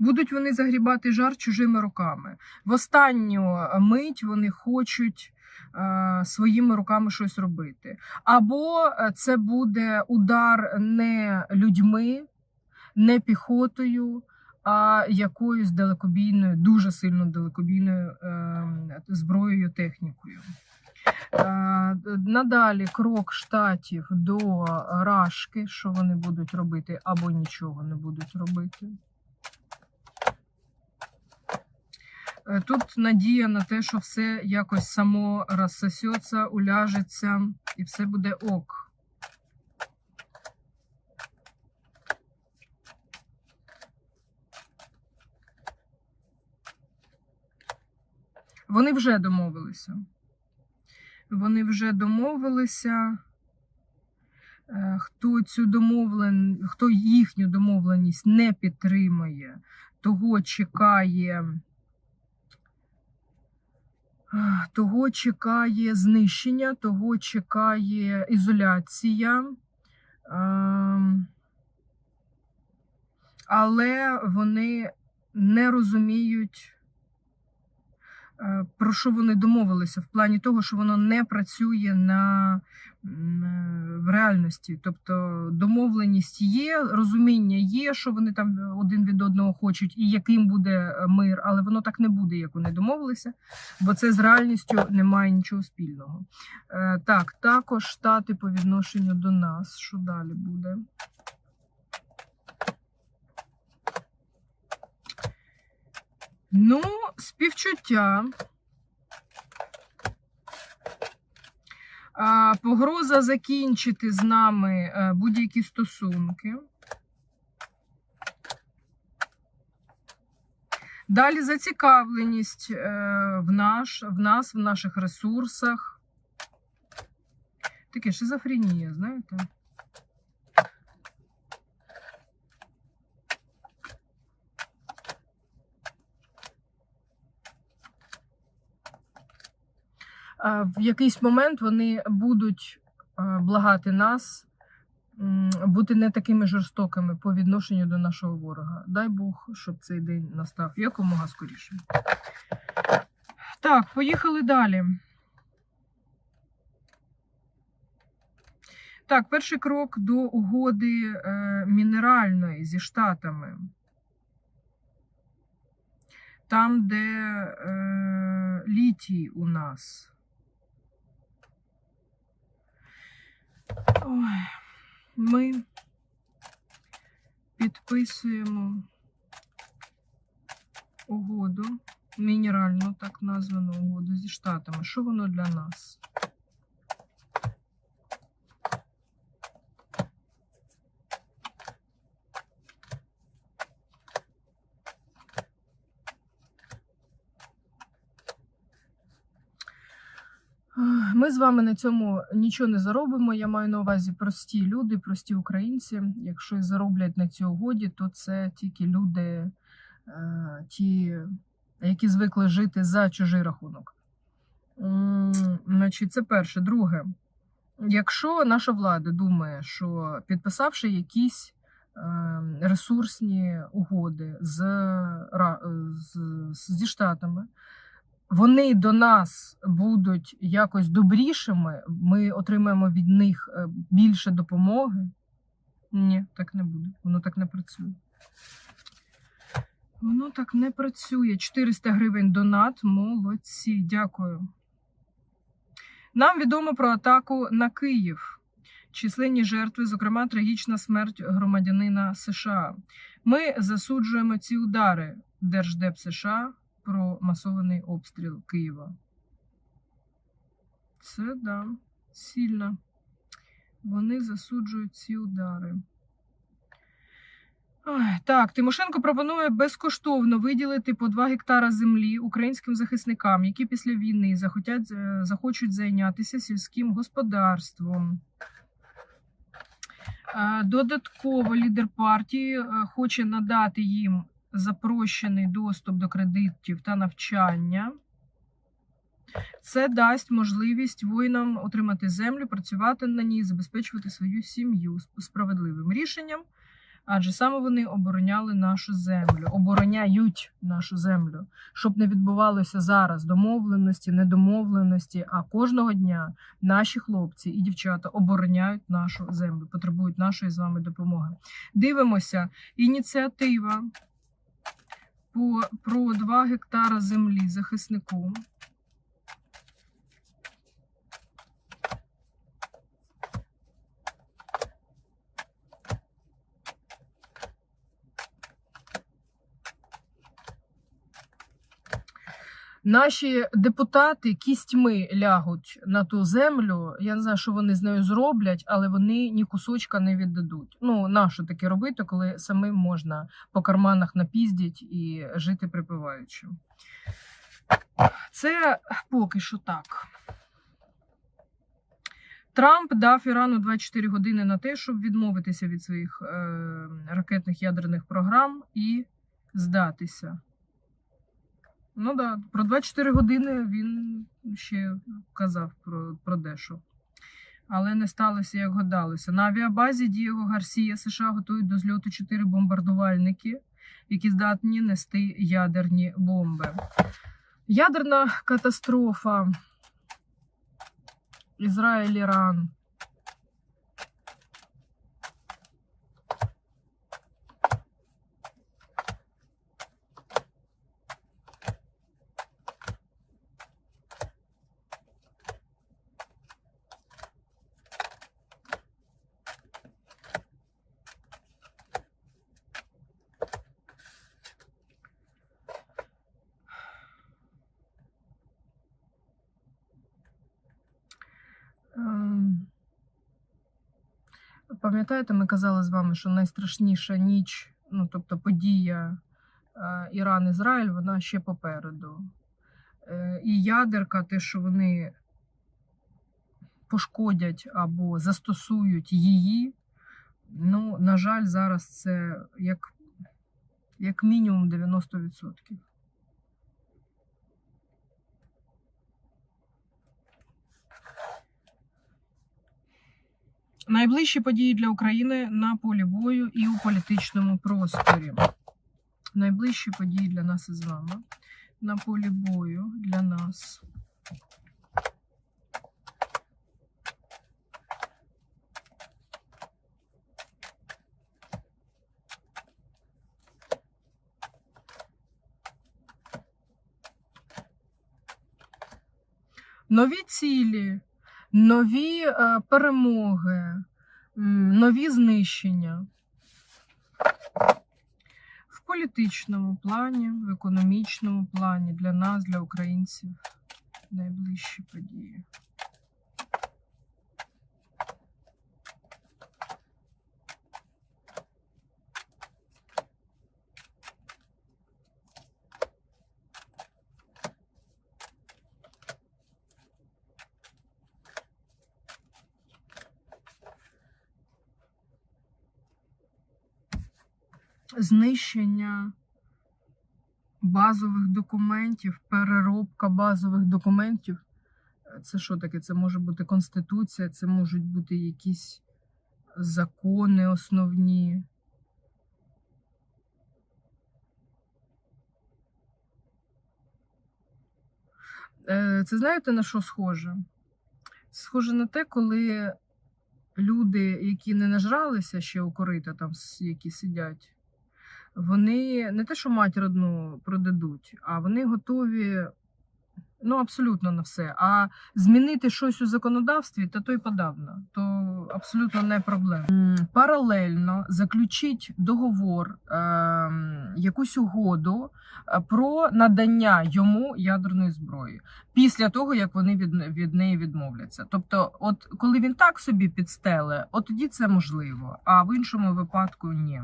Будуть вони загрібати жар чужими руками. В останню мить вони хочуть е, своїми руками щось робити. Або е, це буде удар не людьми, не піхотою, а якоюсь далекобійною, дуже сильно далекобійною е, зброєю, технікою. Надалі крок штатів до рашки, що вони будуть робити, або нічого не будуть робити. Е, Тут надія на те, що все якось само розсосеться, уляжеться і все буде ок. Вони вже домовилися. Вони вже домовилися. Е, Хто цю домовлен... хто їхню домовленість не підтримує, того чекає. Того чекає знищення, того чекає ізоляція. Ем, Але вони не розуміють, про що вони домовилися, в плані того, що воно не працює на, е, в реальності. Тобто домовленість є, розуміння є, що вони там один від одного хочуть, і яким буде е, мир, але воно так не буде, як вони домовилися, бо це з реальністю не має нічого спільного. Е, Так, також штати по відношенню до нас. Що далі буде? Ну, співчуття. Погроза закінчити з нами е, будь-які стосунки. Далі зацікавленість е, в, наш, в нас, в наших ресурсах. Таке шизофренія, знаєте? В якийсь момент вони будуть е, благати нас бути не такими жорстокими по відношенню до нашого ворога. Дай Бог, щоб цей день настав якомога скоріше. Так, поїхали далі. Так, перший крок до угоди е, мінеральної зі Штатами. Там, де е, літій у нас. Ой, ми підписуємо угоду, мінеральну так названу угоду зі Штатами. Що воно для нас? Ми з вами на цьому нічого не заробимо. Я маю на увазі прості люди, прості українці. Якщо і зароблять на цій угоді, то це тільки люди, е, ті, які звикли жити за чужий рахунок. Значить, це перше. Друге, якщо наша влада думає, що підписавши якісь е, ресурсні угоди з, з, зі Штатами, вони до нас будуть якось добрішими, ми отримаємо від них е, більше допомоги. Ні, так не буде. Воно так не працює. Воно так не працює. 400 гривень донат. Молодці. Дякую. Нам відомо про атаку на Київ. Численні жертви, зокрема, трагічна смерть громадянина США. Ми засуджуємо ці удари Держдеп США про масований обстріл Києва. Це да, сильно. Вони засуджують ці удари. Так, Тимошенко пропонує безкоштовно виділити по 2 гектара землі українським захисникам, які після війни захотять, е, захочуть зайнятися сільським господарством. Е, Додатково лідер партії е, хоче надати їм запрощений доступ до кредитів та навчання. Це дасть можливість воїнам отримати землю, працювати на ній, забезпечувати свою сім'ю справедливим рішенням. Адже саме вони обороняли нашу землю, обороняють нашу землю, щоб не відбувалося зараз домовленості, недомовленості. А кожного дня наші хлопці і дівчата обороняють нашу землю, потребують нашої з вами допомоги. Дивимося, ініціатива по, про 2 гектара землі захиснику. Наші депутати кістьми лягуть на ту землю. Я не знаю, що вони з нею зроблять, але вони ні кусочка не віддадуть. Ну, нащо таке робити, коли самим можна по карманах напіздіть і жити припиваючи. Це поки що так. Трамп дав Ірану 24 години на те, щоб відмовитися від своїх е, ракетних ядерних програм і здатися. Ну так, да, про 24 години він ще казав про, про дещо. Але не сталося, як гадалося. На авіабазі Дієго Гарсія США готують до зльоту 4 бомбардувальники, які здатні нести ядерні бомби. Ядерна катастрофа. Ізраїль, Іран. Пам'ятаєте, ми казали з вами, що найстрашніша ніч, ну тобто подія е, Іран-Ізраїль, вона ще попереду. Е, І ядерка, те, що вони пошкодять або застосують її, ну, на жаль, зараз це як, як мінімум 90%. Найближчі події для України на полі бою і у політичному просторі. Найближчі події для нас із вами на полі бою для нас. Нові цілі, нові е, перемоги, нові знищення. В політичному плані, в економічному плані для нас, для українців найближчі події. Знищення базових документів, переробка базових документів. Це що таке? Це може бути конституція, це можуть бути якісь закони основні. Е, Це знаєте на що схоже? Схоже на те, коли люди, які не нажралися ще у корита, там які сидять, вони не те, що мать родну продадуть, а вони готові ну, абсолютно на все. А змінити щось у законодавстві, та то й подавно, то абсолютно не проблема. Паралельно заключіть договор, ем, якусь угоду е, про надання йому ядерної зброї після того, як вони від, від неї відмовляться. Тобто, от коли він так собі підстеле, от тоді це можливо, а в іншому випадку ні.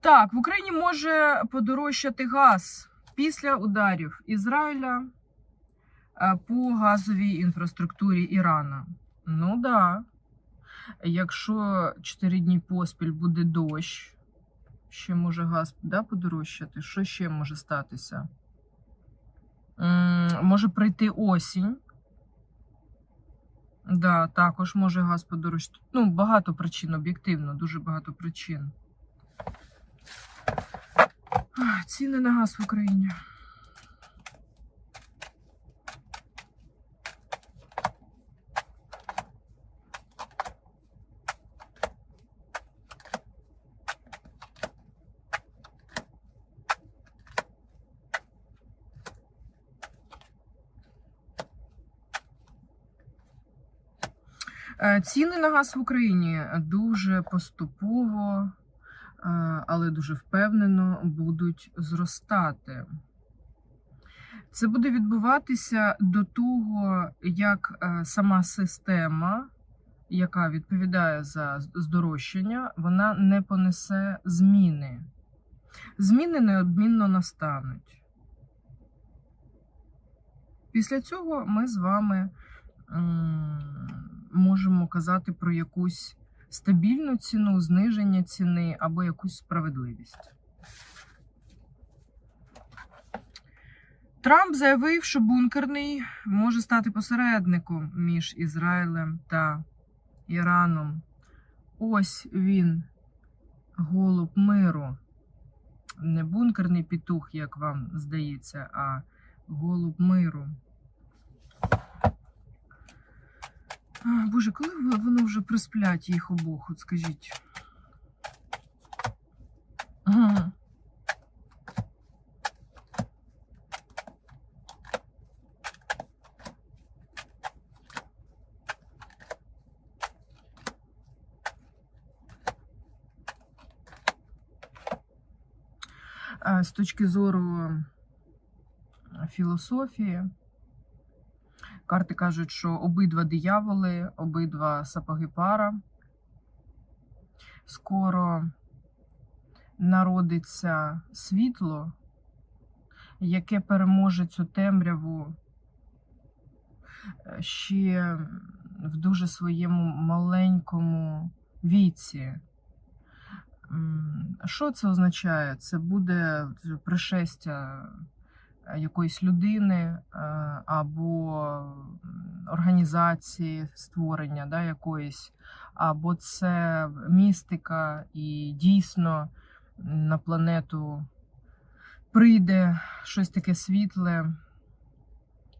Так, в Україні може подорожчати газ після ударів Ізраїля е, по газовій інфраструктурі Ірана. Ну да. Якщо 4 дні поспіль буде дощ, ще може газ да, подорожчати. Що ще може статися? М, Може прийти осінь. Да, також може газ подорожчати. Ну, багато причин, об'єктивно, дуже багато причин. Ціни на газ в Україні. Е, Ціни на газ в Україні дуже поступово, але дуже впевнено будуть зростати. Це буде відбуватися до того, як е, сама система, яка відповідає за здорожчання, вона не понесе зміни. Зміни неодмінно настануть. Після цього ми з вами можемо казати про якусь стабільну ціну, зниження ціни або якусь справедливість. Трамп заявив, що бункерний може стати посередником між Ізраїлем та Іраном. Ось він, голуб миру. Не бункерний петух, як вам здається, а голуб миру. А, Боже, коли в- воно вже присплять їх обох, от скажіть. Ага. Е, З точки зору філософії, Карти кажуть, що обидва дияволи, обидва сапоги пара. Скоро народиться світло, яке переможе цю темряву е, ще в дуже своєму маленькому віці. Що це означає? Це буде пришестя якоїсь людини е, або організації створення да, якоїсь, або це містика, і дійсно на планету прийде щось таке світле,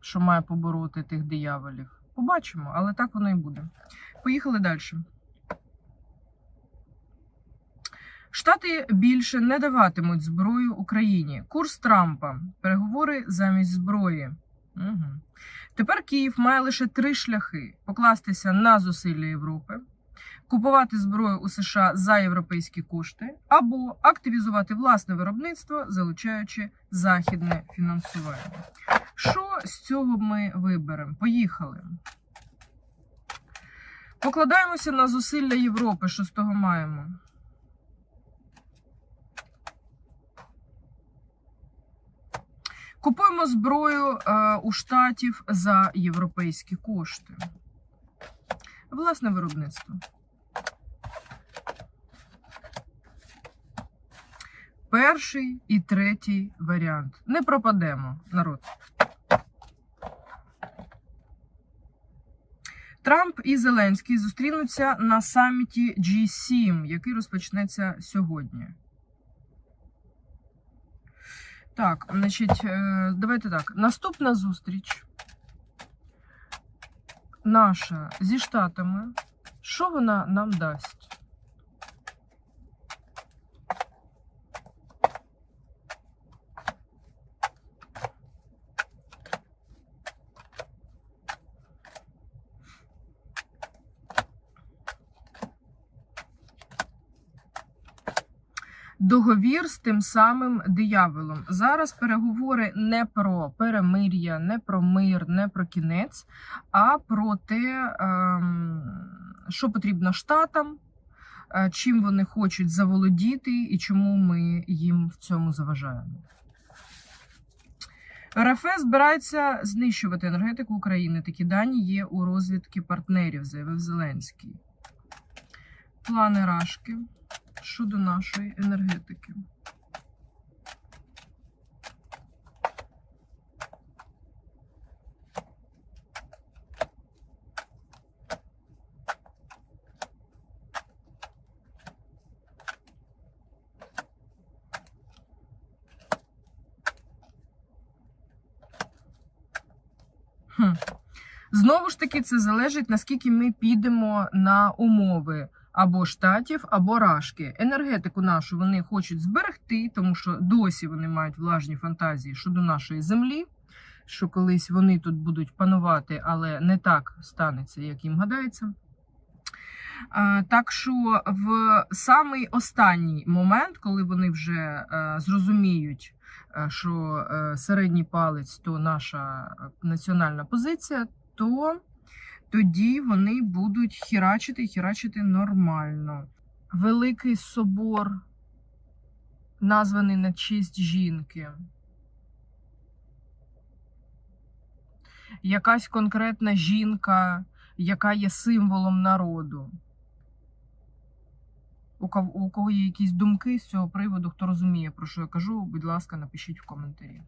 що має побороти тих дияволів. Побачимо, але так воно і буде. Поїхали далі. Штати більше не даватимуть зброю Україні. Курс Трампа. Переговори замість зброї. Угу. Тепер Київ має лише три шляхи: покластися на зусилля Європи, купувати зброю у США за європейські кошти, або активізувати власне виробництво, залучаючи західне фінансування. Що з цього ми виберемо? Поїхали. Покладаємося на зусилля Європи. Що з того маємо? Купуємо зброю е, у штатів за європейські кошти. Власне виробництво. Перший і третій варіант. Не пропадемо, народ. Трамп і Зеленський зустрінуться на саміті G7, який розпочнеться сьогодні. Так, значить, е, давайте так. Наступна зустріч наша зі Штатами. Що вона нам дасть? Договір з тим самим дияволом. Зараз переговори не про перемир'я, не про мир, не про кінець, а про те, ем, що потрібно штатам, е, чим вони хочуть заволодіти і чому ми їм в цьому заважаємо. РФ збирається знищувати енергетику України. Такі дані є у розвідки партнерів, заявив Зеленський. Плани Рашки щодо нашої енергетики. Знову ж таки, це залежить, наскільки ми підемо на умови або штатів, або рашки. Енергетику нашу вони хочуть зберегти, тому що досі вони мають влажні фантазії щодо нашої землі, що колись вони тут будуть панувати, але не так станеться, як їм гадається. Так що в самий останній момент, коли вони вже е, зрозуміють, е, що е, середній палець то наша національна позиція, то тоді вони будуть хірачити і хірачити нормально. Великий собор, названий на честь жінки. Якась конкретна жінка, яка є символом народу. У кого, є якісь думки з цього приводу, хто розуміє, про що я кажу, будь ласка, напишіть в коментарі.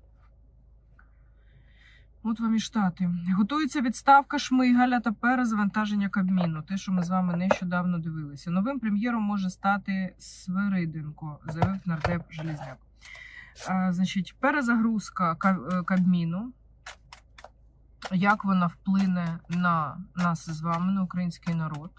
От вам і штати. Готується відставка Шмигаля та перезавантаження Кабміну. Те, що ми з вами нещодавно дивилися. Новим прем'єром може стати Свириденко, заявив нардеп Желізняк. А, значить, перезагрузка Ка- е, Кабміну. Як вона вплине на нас з вами, на український народ?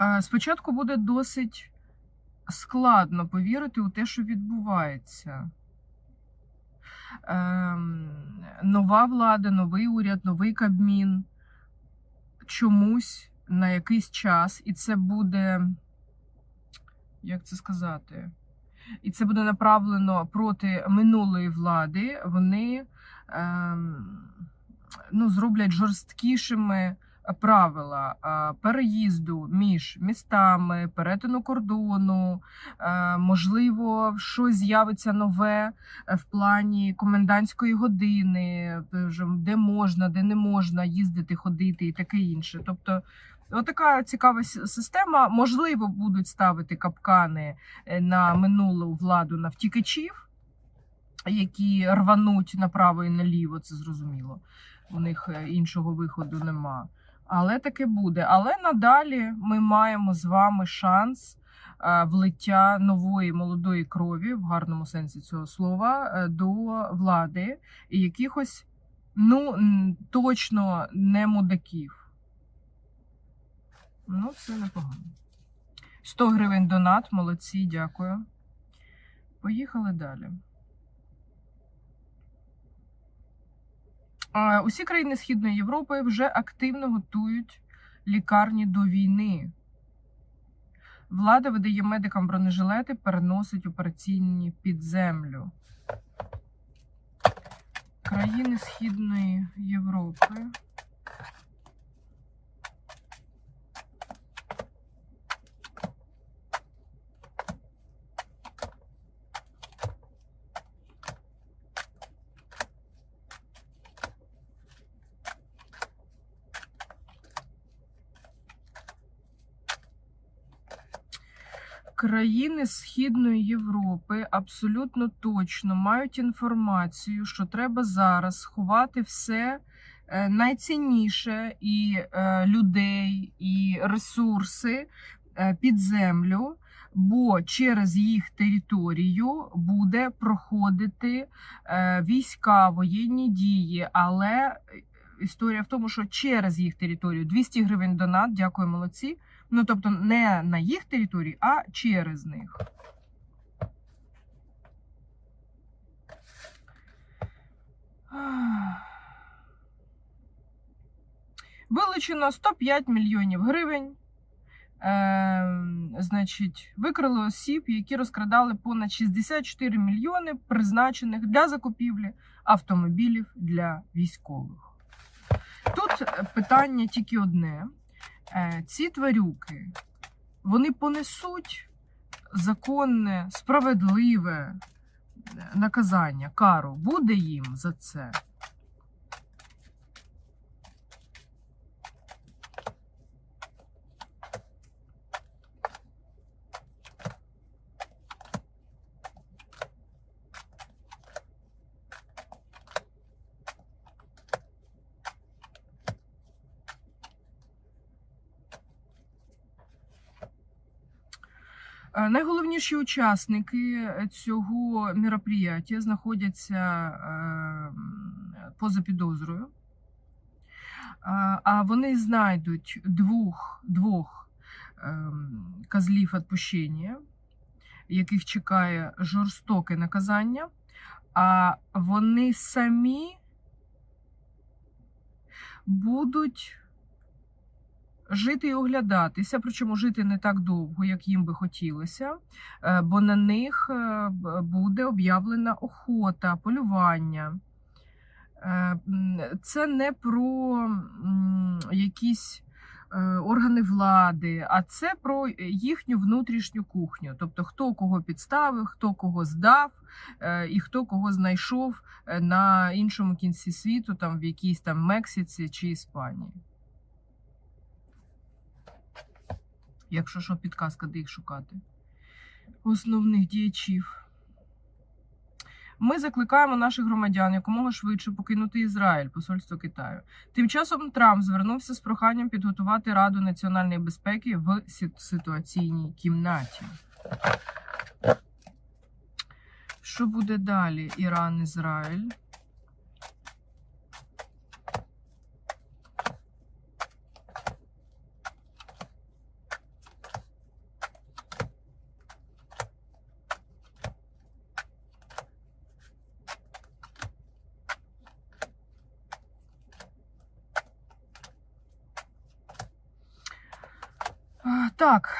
Е, Спочатку буде досить складно повірити у те, що відбувається. Ем, Нова влада, новий уряд, новий Кабмін чомусь на якийсь час, і це буде, як це сказати? І це буде направлено проти минулої влади. Вони ем, ну, зроблять жорсткішими правила переїзду між містами, перетину кордону. Можливо, щось з'явиться нове е, в плані комендантської години, е, де можна, де не можна їздити, ходити і таке інше. Тобто. Отака цікава система. Можливо, будуть ставити капкани е, на минулу владу на втікачів, які рвануть направо і наліво, це зрозуміло. У них іншого виходу нема. Але таке буде. Але надалі ми маємо з вами шанс е, влиття нової молодої крові, в гарному сенсі цього слова, е, до влади і якихось ну точно не мудаків. Ну, це непогано. 100 гривень донат, молодці, дякую. Поїхали далі. Усі країни Східної Європи вже активно готують лікарні до війни. Влада видає медикам бронежилети, переносить операційні під землю. Країни Східної Європи. Країни Східної Європи абсолютно точно мають інформацію, що треба зараз сховати все е, найцінніше і е, людей, і ресурси е, під землю, бо через їх територію буде проходити війська, воєнні дії. Але історія в тому, що через їх територію 200 гривень донат, дякую, молодці. Ну, тобто не на їх території, а через них. Вилучено 105 мільйонів гривень. Е, значить, викрили осіб, які розкрадали понад 64 мільйони, призначених для закупівлі автомобілів для військових. Тут питання тільки одне. Е, ці тварюки вони понесуть законне, справедливе е, наказання, кару. Буде їм за це. Найголовніші учасники цього мероприятия знаходяться е, поза підозрою. А- вони знайдуть двох, двох козлів відпущення, яких чекає жорстоке наказання, а вони самі будуть жити і оглядатися, причому жити не так довго, як їм би хотілося, е, бо на них е, буде об'явлена охота, полювання. Е, Це не про якісь органи влади, а це про їхню внутрішню кухню. Тобто, хто кого підставив, хто кого здав, і хто кого знайшов на іншому кінці світу, там в якійсь там Мексиці чи Іспанії. Якщо що, підказка, де їх шукати. Основних діячів. Ми закликаємо наших громадян якомога швидше покинути Ізраїль, посольство Китаю. Тим часом Трамп звернувся з проханням підготувати Раду національної безпеки в ситуаційній кімнаті. Що буде далі? Іран, Ізраїль. А,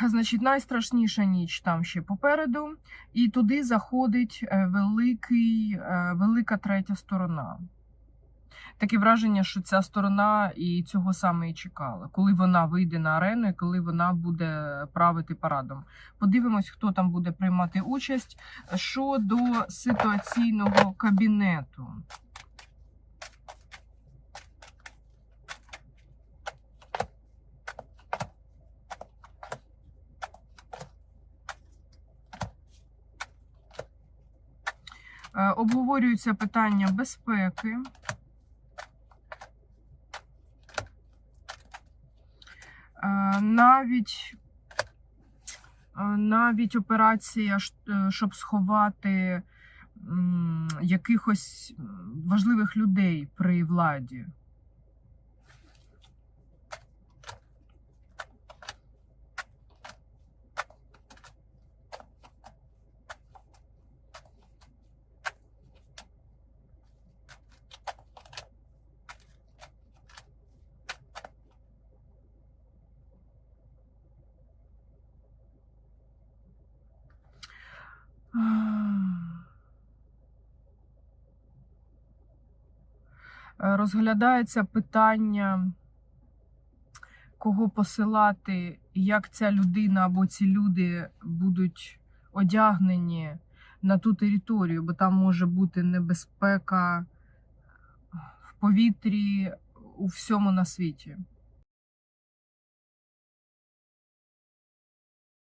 Значить, найстрашніша ніч там ще попереду, і туди заходить е, великий, е, велика третя сторона. Таке враження, що ця сторона і цього саме і чекала, коли вона вийде на арену і коли вона буде правити парадом. Подивимось, хто там буде приймати участь щодо ситуаційного кабінету. Обговорюються питання безпеки. Е, Навіть, е, навіть операція, е, щоб сховати якихось важливих людей при владі. Е, Розглядається питання, кого посилати, як ця людина або ці люди будуть одягнені на ту територію, бо там може бути небезпека в повітрі у всьому на світі.